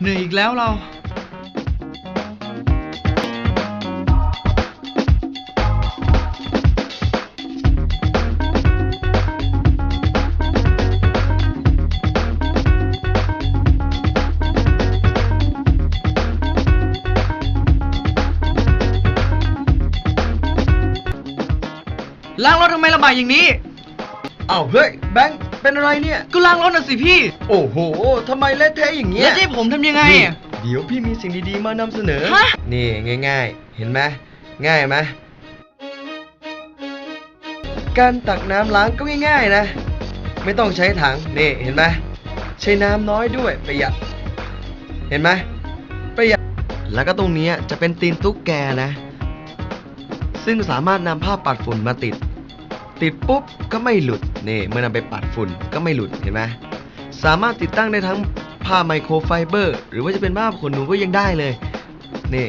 เหนื่อยอีกแล้วเราล้างรถทำไมระบายอย่างนี้ เอ้าเฮ้ยแบงค์ เป็นอะไรเนี่ย ก็ล้างรถน่ะสิพี่ โอ้โหทำไมเละเทะอย่างเงี้แล้ยวจะให้ผมทำยังไงนี่อะ เดี๋ยวพี่มีสิ่งดีๆมานำเสนอ ฮะ นี่ง่าย ๆ เห็นไหมง่ายไหมการตักน้ำล้างก็ง่าย ๆ นะ ไม่ต้องใช้ถังนี่เห็นไหมใช้น้ำน้อยด้วยประหยัด เห็นไหมประหยัดแล้วก็ตรงเนี้ยจะเป็นตีนตุ๊กแกนะ ซึ่งสามารถนำผ้าปัดฝุ่นมาติด ติดปุ๊บก็ไม่หลุดนี่เมื่อนำไปปัดฝุ่นก็ไม่หลุดเห็นไหมสามารถติดตั้งได้ทั้งผ้าไมโครไฟเบอร์ หรือว่าจะเป็นผ้าขนหนูก็ยังได้เลยนี่